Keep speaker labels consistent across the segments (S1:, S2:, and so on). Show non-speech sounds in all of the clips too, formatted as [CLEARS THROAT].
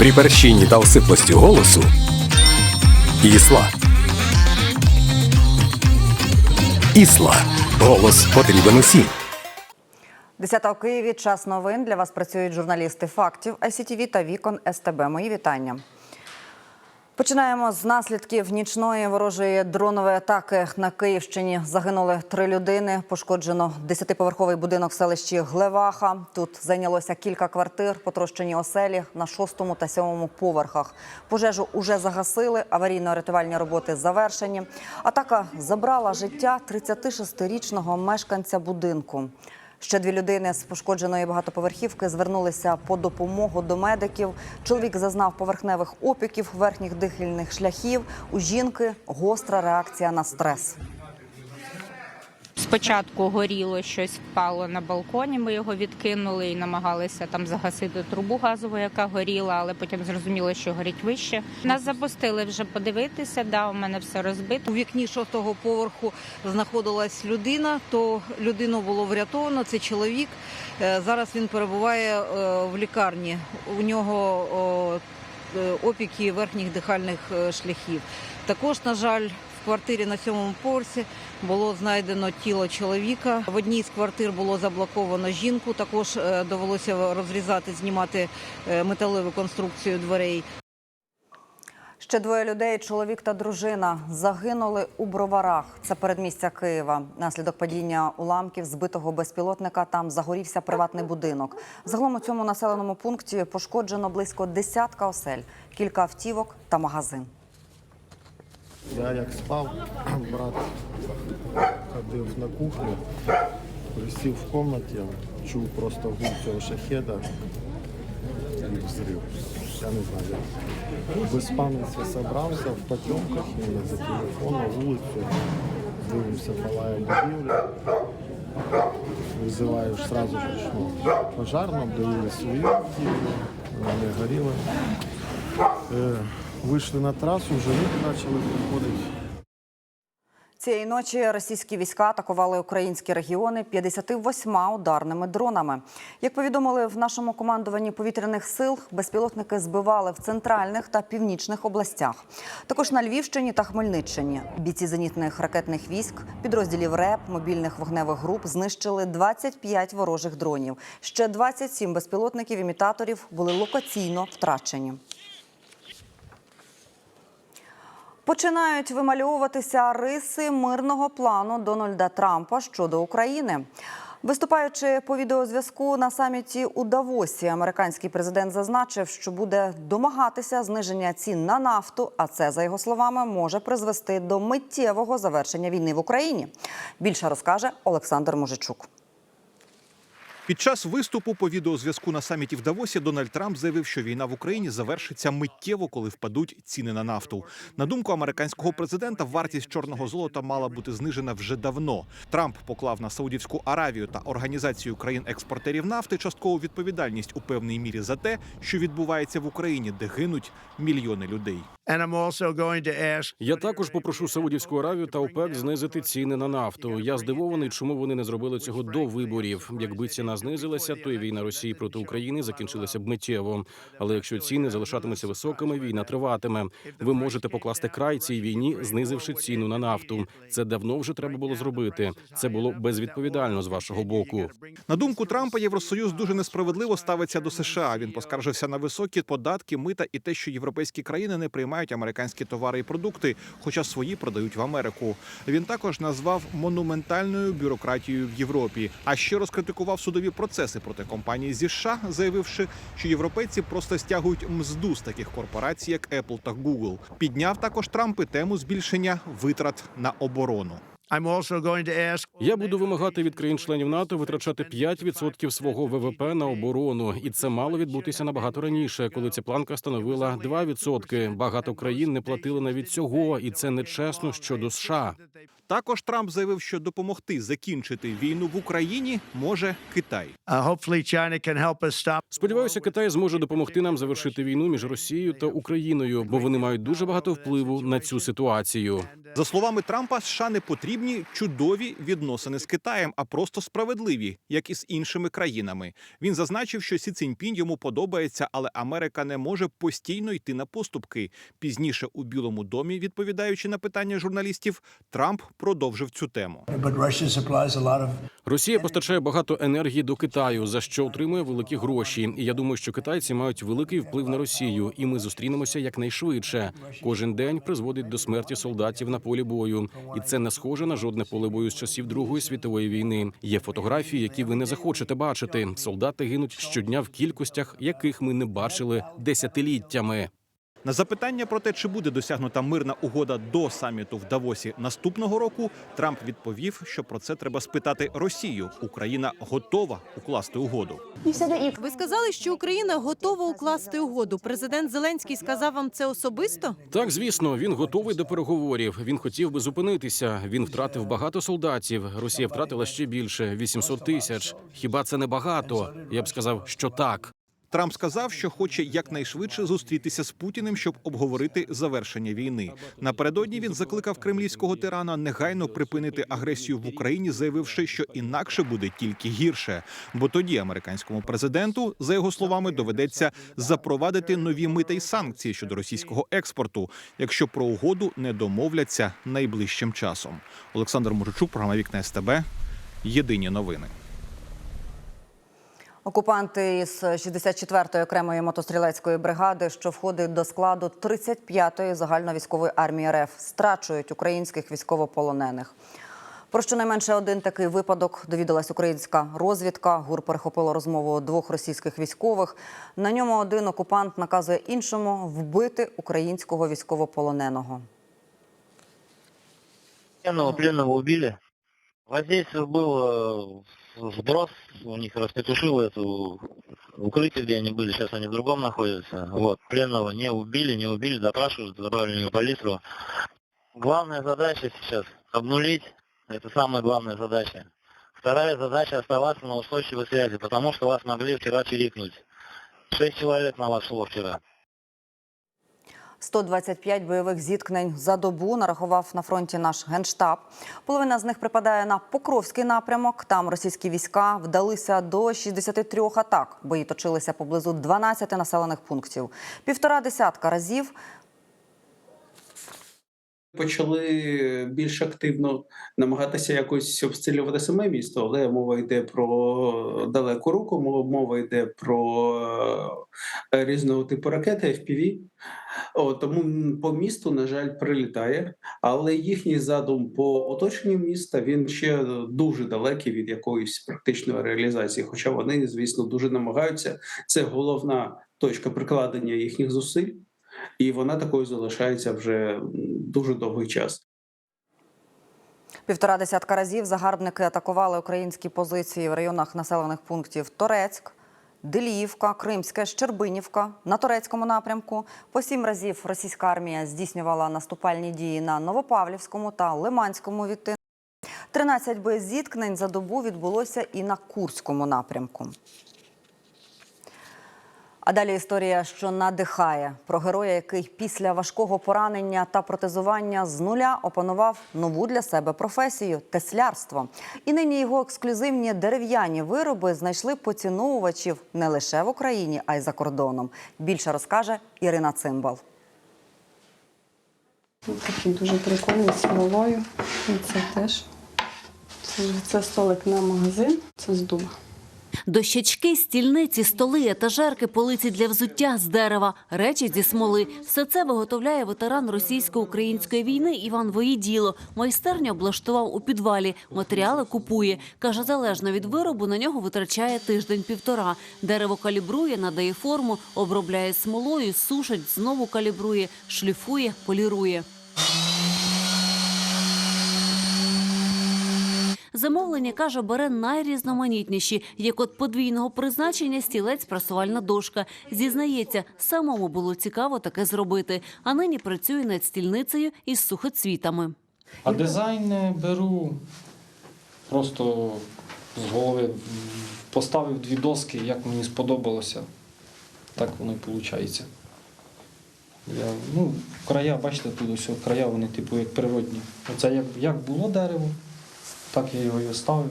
S1: При перщині та осиплості голосу Ісла. Ісла. Голос потрібен усім.
S2: 10 у Києві. Час новин. Для вас працюють журналісти фактів ICTV та Вікон СТБ. Мої вітання. Починаємо з наслідків нічної ворожої дронової атаки на Київщині. Загинули три людини. Пошкоджено десятиповерховий будинок в селищі Глеваха. Тут зайнялося кілька квартир, потрощені оселі на шостому та сьомому поверхах. Пожежу уже загасили. Аварійно-рятувальні роботи завершені. Атака забрала життя 36-річного мешканця будинку. Ще дві людини з пошкодженої багатоповерхівки звернулися по допомогу до медиків. Чоловік зазнав поверхневих опіків верхніх дихальних шляхів. У жінки гостра реакція на стрес.
S3: Спочатку горіло щось впало на балконі. Ми його відкинули і намагалися там загасити трубу газову, яка горіла, але потім зрозуміло, що горить вище. Нас запустили вже подивитися. Да, у мене все розбито.
S4: У вікні шостого поверху знаходилась людина, то людину було врятовано. Це чоловік. Е, Зараз він перебуває е, в лікарні. У нього е, опіки верхніх дихальних шляхів. Також, на жаль, квартирі на сьомому поверсі було знайдено тіло чоловіка. В одній з квартир було заблоковано жінку. Також е, довелося розрізати, знімати е, металеву конструкцію дверей.
S2: Ще двоє людей, чоловік та дружина, загинули у броварах. Це передмістя Києва. Наслідок падіння уламків збитого безпілотника. Там загорівся приватний будинок. Загалом у цьому населеному пункті пошкоджено близько десятка осель, кілька автівок та магазин.
S5: Я як спав, [CLEARS THROAT] брат ходив на кухню, присів в кімнаті, чув просто гул цього шахеда і взрив. Я не знаю. Без пам'яті зібрався в потемках іменно за телефоном, вулицю, дивимося, палає будівля. Визиваєш сразу ж ну, пожарну, обдавили свої, вони горіли. Вийшли на трасу, вже люди почали приходити.
S2: Цієї ночі російські війська атакували українські регіони 58 ударними дронами. Як повідомили в нашому командуванні повітряних сил, безпілотники збивали в центральних та північних областях. Також на Львівщині та Хмельниччині бійці зенітних ракетних військ, підрозділів РЕП, мобільних вогневих груп знищили 25 ворожих дронів. Ще 27 безпілотників-імітаторів були локаційно втрачені. Починають вимальовуватися риси мирного плану Дональда Трампа щодо України. Виступаючи по відеозв'язку на саміті у Давосі, американський президент зазначив, що буде домагатися зниження цін на нафту. А це, за його словами, може призвести до миттєвого завершення війни в Україні. Більше розкаже Олександр Мужичук.
S6: Під час виступу по відеозв'язку на саміті в Давосі Дональд Трамп заявив, що війна в Україні завершиться миттєво, коли впадуть ціни на нафту. На думку американського президента, вартість чорного золота мала бути знижена вже давно. Трамп поклав на Саудівську Аравію та організацію країн-експортерів нафти часткову відповідальність у певній мірі за те, що відбувається в Україні, де гинуть мільйони людей.
S7: And I'm also going to ask
S8: Я також попрошу Саудівську Аравію та ОПЕК знизити ціни на нафту. Я здивований, чому вони не зробили цього до виборів. Якби ціна знизилася, то і війна Росії проти України закінчилася б миттєво. Але якщо ціни залишатимуться високими, війна триватиме. Ви можете покласти край цій війні, знизивши ціну на нафту. Це давно вже треба було зробити. Це було безвідповідально з вашого боку.
S6: На думку Трампа, Євросоюз дуже несправедливо ставиться до США. Він поскаржився на високі податки, мита і те, що європейські країни не приймають американські товари і продукти, хоча свої продають в Америку. Він також назвав монументальною бюрократією в Європі. А ще розкритикував судові процеси проти компанії зі США, заявивши, що європейці просто стягують мзду з таких корпорацій, як Apple та Google. Підняв також Трамп і тему збільшення витрат на оборону.
S7: I'm also going to ask
S8: Я буду вимагати від країн-членів НАТО витрачати 5% свого ВВП на оборону, і це мало відбутися набагато раніше, коли ця планка становила 2%. Багато країн не платили навіть цього, і це нечесно щодо США.
S6: Також Трамп заявив, що допомогти закінчити війну в Україні може Китай.
S7: Uh.
S8: Сподіваюся, Китай зможе допомогти нам завершити війну між Росією та Україною, бо вони мають дуже багато впливу на цю ситуацію.
S6: За словами Трампа, США не потрібні чудові відносини з Китаєм, а просто справедливі, як і з іншими країнами. Він зазначив, що Сі Циньпінь йому подобається, але Америка не може постійно йти на поступки. Пізніше у Білому домі, відповідаючи на питання журналістів, Трамп продовжив цю тему.
S8: Росія постачає багато енергії до Китаю, за що отримує великі гроші. І я думаю, що китайці мають великий вплив на Росію, і ми зустрінемося якнайшвидше. Кожен день призводить до смерті солдатів на полі бою, і це не схоже на жодне поле бою з часів Другої світової війни. Є фотографії, які ви не захочете бачити. Солдати гинуть щодня в кількостях, яких ми не бачили десятиліттями.
S6: На запитання про те, чи буде досягнута мирна угода до саміту в Давосі наступного року, Трамп відповів, що про це треба спитати Росію. Україна готова укласти угоду.
S9: Ви сказали, що Україна готова укласти угоду. Президент Зеленський сказав вам це особисто?
S8: Так, звісно, він готовий до переговорів. Він хотів би зупинитися. Він втратив багато солдатів. Росія втратила ще більше 800 тисяч. Хіба це не багато? Я б сказав, що так.
S6: Трамп сказав, що хоче якнайшвидше зустрітися з Путіним, щоб обговорити завершення війни. Напередодні він закликав кремлівського тирана негайно припинити агресію в Україні, заявивши, що інакше буде тільки гірше. Бо тоді американському президенту, за його словами, доведеться запровадити нові мита й санкції щодо російського експорту, якщо про угоду не домовляться найближчим часом. Олександр Мужичук, програма Вікна СТБ. Єдині новини.
S2: Окупанти із 64-ї окремої мотострілецької бригади, що входить до складу 35-ї загальновійськової армії РФ, страчують українських військовополонених. Про щонайменше один такий випадок довідалась українська розвідка. ГУР перехопило розмову двох російських військових. На ньому один окупант наказує іншому вбити українського військовополоненого.
S10: Пленного пленного убили. Воздействие было э, вброс, у них распетушило эту укрытие, где они были, сейчас они в другом находятся. Вот, пленного не убили, не убили, допрашивают, забрали в палитру. Главная задача сейчас обнулить, это самая главная задача. Вторая задача оставаться на устойчивой связи, потому что вас могли вчера чирикнуть. Шесть человек на вас шло вчера.
S2: 125 бойових зіткнень за добу нарахував на фронті наш генштаб. Половина з них припадає на Покровський напрямок. Там російські війська вдалися до 63 атак. Бої точилися поблизу 12 населених пунктів. Півтора десятка разів
S11: Почали більш активно намагатися якось обстрілювати саме місто, але мова йде про далеку руку, мова йде про е, різного типу ракети FPV. О, тому по місту, на жаль, прилітає, але їхній задум по оточенню міста він ще дуже далекий від якоїсь практичної реалізації. Хоча вони, звісно, дуже намагаються. Це головна точка прикладення їхніх зусиль, і вона такою залишається вже дуже довгий час.
S2: Півтора десятка разів загарбники атакували українські позиції в районах населених пунктів Торецьк, Деліївка, Кримське, Щербинівка на турецькому напрямку. По сім разів російська армія здійснювала наступальні дії на Новопавлівському та Лиманському відтинку. 13 боєзіткнень за добу відбулося і на Курському напрямку. А далі історія, що надихає про героя, який після важкого поранення та протезування з нуля опанував нову для себе професію теслярство. І нині його ексклюзивні дерев'яні вироби знайшли поціновувачів не лише в Україні, а й за кордоном. Більше розкаже Ірина Цимбал.
S12: Такий дуже прикольний з смолою. І це теж. Це, це столик на магазин, це з дуба.
S9: Дощечки, стільниці, столи, етажерки, полиці для взуття з дерева, речі зі смоли. Все це виготовляє ветеран російсько-української війни Іван Воїділо. Майстерню облаштував у підвалі. Матеріали купує. Каже, залежно від виробу на нього витрачає тиждень-півтора. Дерево калібрує, надає форму, обробляє смолою, сушить, знову калібрує, шліфує, полірує. Замовлення каже, бере найрізноманітніші, як от подвійного призначення стілець прасувальна дошка. Зізнається, самому було цікаво таке зробити. А нині працює над стільницею із сухоцвітами.
S13: А дизайн беру просто з голови. Поставив дві доски, як мені сподобалося. Так воно і виходить. Я, ну, края, бачите, тут ось края, вони типу як природні. Оце як, як було дерево, так я його і оставив.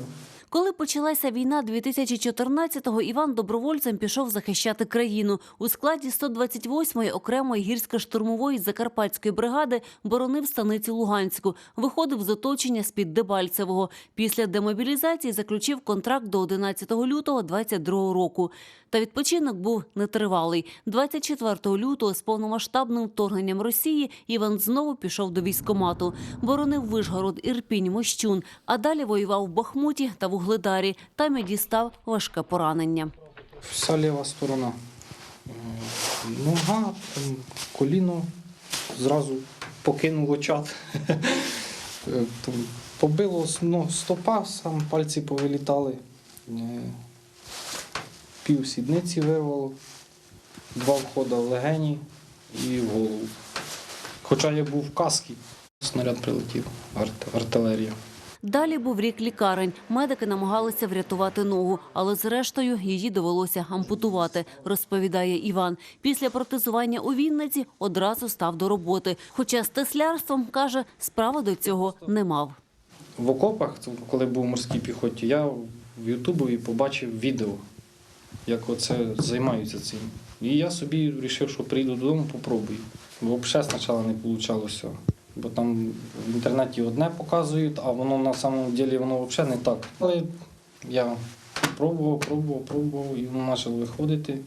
S9: Коли почалася війна 2014-го, Іван добровольцем пішов захищати країну. У складі 128-ї окремої гірсько-штурмової закарпатської бригади боронив станицю Луганську. Виходив з оточення з-під Дебальцевого. Після демобілізації заключив контракт до 11 лютого 22 року. Та відпочинок був нетривалий. 24 лютого з повномасштабним вторгненням Росії Іван знову пішов до військкомату. Боронив Вишгород, Ірпінь, Мощун, а далі воював в Бахмуті та в Угледарі. Там і дістав важке поранення.
S13: Вся ліва сторона. Е, Нога, коліно зразу покинув очат. [LAUGHS] Е, Побило ну, стопа, сам пальці повилітали. Е, Пів сідниці вирвало, два входи в легені і в голову. Хоча я був в каскі, снаряд прилетів, арт- артилерія.
S9: Далі був рік лікарень. Медики намагалися врятувати ногу, але зрештою її довелося ампутувати, розповідає Іван. Після протезування у Вінниці одразу став до роботи. Хоча з теслярством, каже, справи до цього не мав.
S13: В окопах, коли був в морській піхоті, я в Ютубові побачив відео, як оце займаються цим. І я собі вирішив, що прийду додому, попробую. Бо взагалі спочатку не вийшло. Бо там в інтернеті одне показують, а воно на самому ділі воно взагалі не так. Але я пробував, пробував, пробував, і воно почало виходити.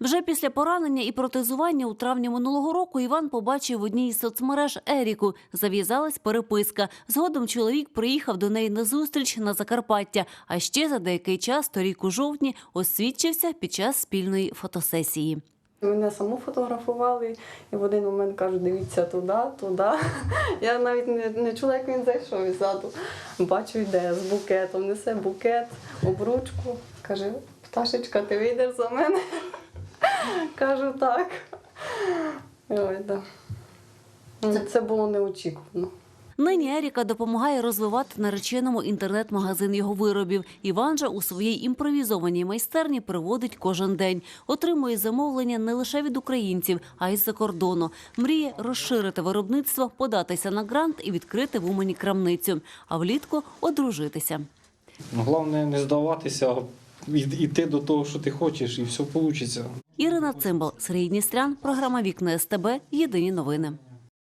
S9: Вже після поранення і протезування у травні минулого року Іван побачив в одній із соцмереж Еріку. Зав'язалась переписка. Згодом чоловік приїхав до неї на зустріч на Закарпаття. А ще за деякий час, торік у жовтні, освідчився під час спільної фотосесії.
S12: Мене саму фотографували, і в один момент кажуть, дивіться туди, туди. [LAUGHS] Я навіть не, не чула, як він зайшов іззаду. Бачу, йде з букетом, несе букет, обручку. Каже, пташечка, ти вийдеш за мене? [LAUGHS] Кажу, так. Ой, да. Це було неочікувано.
S9: Нині Еріка допомагає розвивати нареченому інтернет-магазин його виробів. Іван же у своїй імпровізованій майстерні приводить кожен день. Отримує замовлення не лише від українців, а й з-за кордону. Мріє розширити виробництво, податися на грант і відкрити в Умані крамницю. А влітку одружитися.
S13: Ну, Головне не здаватися, а йти до того, що ти хочеш, і все вийде.
S9: Ірина Цимбал, Сергій Дністрян, програма Вікна СТБ. Єдині новини.